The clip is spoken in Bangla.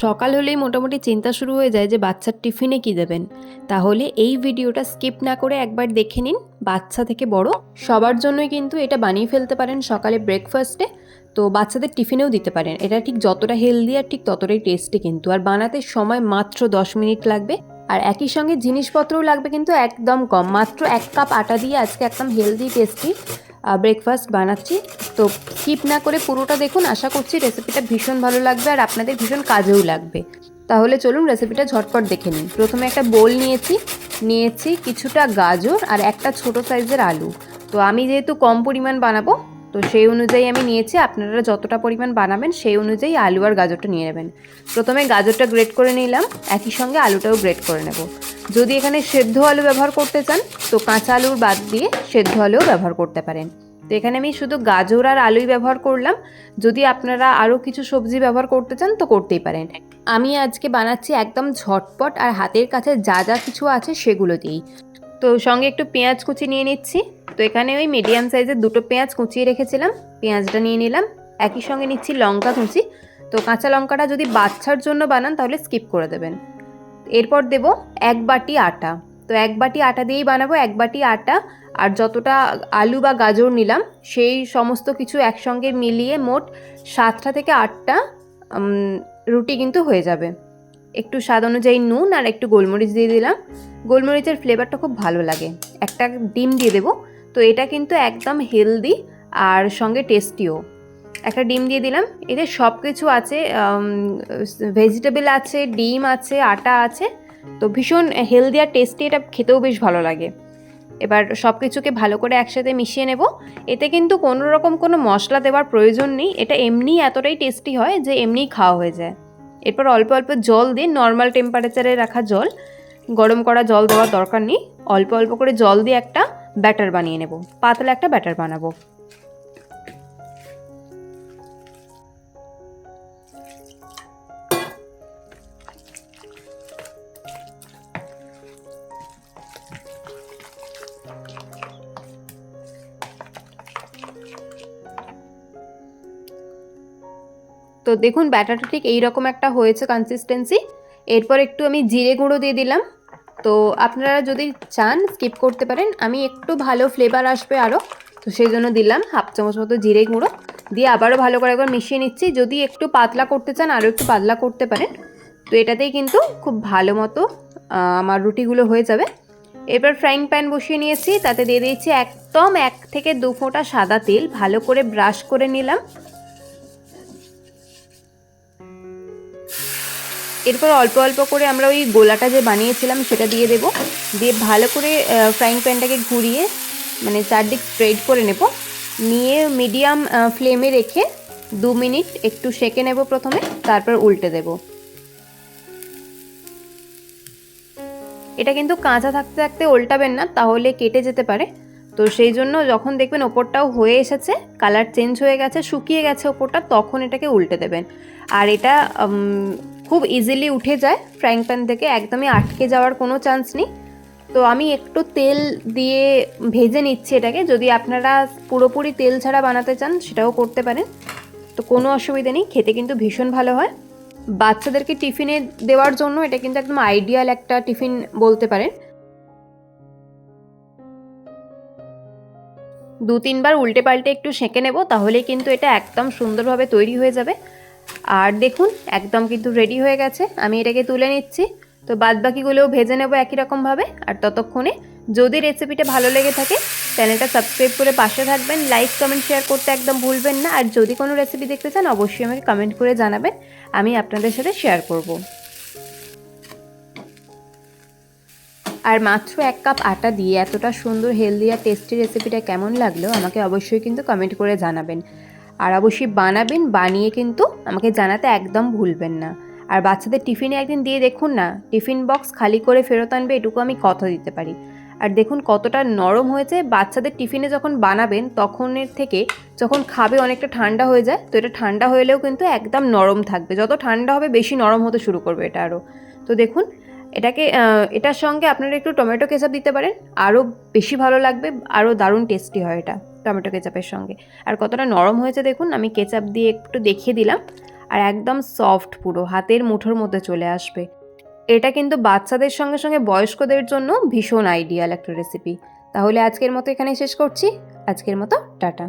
সকাল হলেই মোটামুটি চিন্তা শুরু হয়ে যায় যে বাচ্চার টিফিনে কি দেবেন। তাহলে এই ভিডিওটা স্কিপ না করে একবার দেখে নিন, বাচ্চা থেকে বড়। সবার জন্যই কিন্তু এটা বানিয়ে ফেলতে পারেন সকালে ব্রেকফাস্টে তো বাচ্চাদের টিফিনেও দিতে পারেন। এটা ঠিক যতটা হেলদি আর ঠিক ততটাই টেস্টি কিন্তু। আর বানাতে সময় মাত্র দশ মিনিট লাগবে। আর একই সঙ্গে জিনিসপত্রও লাগবে কিন্তু একদম কম। মাত্র এক কাপ আটা দিয়ে আজকে একদম হেলদি টেস্টি ব্রেকফাস্ট বানাচ্ছি। তো স্কিপ না করে পুরোটা দেখুন, আশা করছি রেসিপিটা ভীষণ ভালো লাগবে আর আপনাদের ভীষণ কাজেও লাগবে। তাহলে চলুন রেসিপিটা ঝটপট দেখে নিন প্রথমে একটা বোল নিয়েছি নিয়েছি কিছুটা গাজর আর একটা ছোট সাইজের আলু। তো আমি যেহেতু কম পরিমাণ বানাবো তো সেই অনুযায়ী আমি নিয়েছি, আপনারা যতটা পরিমাণ বানাবেন সেই অনুযায়ী আলু আর গাজরটা নিয়ে নেবেন। প্রথমে গাজরটা গ্রেট করে নিলাম, একই সঙ্গে আলুটাও গ্রেট করে নেব। যদি এখানে সেদ্ধ আলু ব্যবহার করতে চান, তো কাঁচা আলুর বাদ দিয়ে সেদ্ধ আলুও ব্যবহার করতে পারেন। তো এখানে আমি শুধু গাজর আর আলুই ব্যবহার করলাম, যদি আপনারা আরও কিছু সবজি ব্যবহার করতে চান, তো করতেই পারেন। আমি আজকে বানাচ্ছি একদম ঝটপট আর হাতের কাছে যা যা কিছু আছে সেগুলো দিয়েই। তো সঙ্গে একটু পেঁয়াজ কুচি নিয়ে নিচ্ছি। তো এখানে ওই মিডিয়াম সাইজের দুটো পেঁয়াজ কুচিয়ে রেখেছিলাম, পেঁয়াজটা নিয়ে নিলাম। একই সঙ্গে নিচ্ছি লঙ্কা কুচি। তো কাঁচা লঙ্কাটা যদি বাচ্চার জন্য বানান তাহলে স্কিপ করে দেবেন। এরপর দেব এক বাটি আটা। তো এক বাটি আটা দিয়েই বানাবো, এক বাটি আটা আর যতটা আলু বা গাজর নিলাম, সেই সমস্ত কিছু একসঙ্গে মিলিয়ে মোট সাতটা থেকে আটটা রুটি কিন্তু হয়ে যাবে। একটু স্বাদ অনুযায়ী নুন আর একটু গোলমরিচ দিয়ে দিলাম। গোলমরিচের ফ্লেভারটা খুব ভালো লাগে। একটা ডিম দিয়ে দেবো। তো এটা কিন্তু একদম হেলদি আর সঙ্গে টেস্টিও একটা ডিম দিয়ে দিলাম। এতে সব কিছু আছে ভেজিটেবল আছে, ডিম আছে, আটা আছে। তো ভীষণ হেলদি আর টেস্টি এটা খেতেও বেশ ভালো লাগে। এবার সব কিছুকে ভালো করে একসাথে মিশিয়ে নেব। এতে কিন্তু কোনো রকম কোনো মশলা দেওয়ার প্রয়োজন নেই। এটা এমনিই এতটাই টেস্টি হয় যে এমনিই খাওয়া হয়ে যায়। এরপর অল্প অল্প জল দিয়ে নর্মাল টেম্পারেচারে রাখা জল। গরম করা জল দেওয়ার দরকার নেই। অল্প অল্প করে জল দিয়ে একটা ব্যাটার বানিয়ে নেব। পাতলা একটা ব্যাটার বানাবো। তো দেখুন, ব্যাটারটা ঠিক এই রকম একটা হয়েছে কনসিস্টেন্সি এরপর একটু আমি জিরে গুঁড়ো দিয়ে দিলাম। তো আপনারা যদি চান স্কিপ করতে পারেন। আমি একটু ভালো ফ্লেভার আসবে আরও তো সেই জন্য দিলাম হাফ চামচ মতো জিরে গুঁড়ো। দিয়ে আবারও ভালো করে একবার মিশিয়ে নিচ্ছি। যদি একটু পাতলা করতে চান আরও একটু পাতলা করতে পারেন। তো এটাতেই কিন্তু খুব ভালো মতো আমার রুটিগুলো হয়ে যাবে। এবার ফ্রাইং প্যান বসিয়ে নিয়েছি। তাতে দিয়ে দিয়েছি একদম এক থেকে দু ফোঁটা সাদা তেল। ভালো করে ব্রাশ করে নিলাম। এরপর অল্প অল্প করে আমরা ওই গোলাটা যে বানিয়েছিলাম সেটা দিয়ে দেব। দিয়ে ভালো করে ফ্রাইং প্যানটাকে ঘুরিয়ে মানে চারদিক স্প্রেড করে নেব। নিয়ে মিডিয়াম ফ্লেমে রেখে দু মিনিট একটু সেকে নেব প্রথমে, তারপর উল্টে দেব। এটা কিন্তু কাঁচা থাকতে থাকতে উল্টাবেন না, তাহলে কেটে যেতে পারে। তো সেই জন্য যখন দেখবেন ওপরটাও হয়ে এসেছে কালার চেঞ্জ হয়ে গেছে, শুকিয়ে গেছে ওপরটা, তখন এটাকে উল্টে দেবেন। আর এটা খুব ইজিলি উঠে যায়। ফ্রাইং প্যান থেকে একদমই আটকে যাওয়ার কোনো চান্স নেই। তো আমি একটু তেল দিয়ে ভেজে নিচ্ছি এটাকে। যদি আপনারা পুরোপুরি তেল ছাড়া বানাতে চান, সেটাও করতে পারেন। তো কোনো অসুবিধা নেই, খেতে কিন্তু ভীষণ ভালো হয়। বাচ্চাদেরকে টিফিনে দেওয়ার জন্য এটা কিন্তু একদম আইডিয়াল একটা টিফিন বলতে পারেন। দু তিনবার উল্টে পাল্টে একটু সেঁকে নেব তাহলে কিন্তু এটা একদম সুন্দরভাবে তৈরি হয়ে যাবে। আর দেখুন, একদম কিন্তু রেডি হয়ে গেছে। আমি এটাকে তুলে নিচ্ছি। তো বাদ বাকিগুলোও ভেজে নেব একই রকমভাবে আর ততক্ষণে যদি রেসিপিটা ভালো লেগে থাকে চ্যানেলটা সাবস্ক্রাইব করে পাশে থাকবেন। লাইক কমেন্ট শেয়ার করতে একদম ভুলবেন না। আর যদি কোনো রেসিপি দেখতে চান, অবশ্যই আমাকে কমেন্ট করে জানাবেন। আমি আপনাদের সাথে শেয়ার করব। আর মাত্র এক কাপ আটা দিয়ে এতটা সুন্দর হেলদি আর টেস্টি রেসিপিটা কেমন লাগল, আমাকে অবশ্যই কিন্তু কমেন্ট করে জানাবেন। আর অবশ্যই বানাবেন, বানিয়ে কিন্তু আমাকে জানাতে একদম ভুলবেন না। আর বাচ্চাদের টিফিনে একদিন দিয়ে দেখুন না, টিফিন বক্স খালি করে ফেরত আনবে, এটুকু আমি কথা দিতে পারি। আর দেখুন কতটা নরম হয়েছে, বাচ্চাদের টিফিনে যখন বানাবেন, তখনের থেকে যখন খাবে অনেকটা ঠান্ডা হয়ে যায়, তো এটা ঠান্ডা হলেও কিন্তু একদম নরম থাকবে। যত ঠান্ডা হবে, বেশি নরম হতে শুরু করবে এটা আরও। তো দেখুন এটাকে এটার সঙ্গে আপনারা একটু টমেটো কেচাপ দিতে পারেন। আরও বেশি ভালো লাগবে, আরও দারুণ টেস্টি হয় এটা টমেটো কেচাপের সঙ্গে। আর কতটা নরম হয়েছে দেখুন, আমি কেচাপ দিয়ে একটু দেখিয়ে দিলাম। আর একদম সফট পুরো, হাতের মুঠোর মধ্যে চলে আসবে। এটা কিন্তু বাচ্চাদের সঙ্গে সঙ্গে বয়স্কদের জন্য ভীষণ আইডিয়াল একটা রেসিপি তাহলে আজকের মতো এখানে শেষ করছি। আজকের মতো টাটা।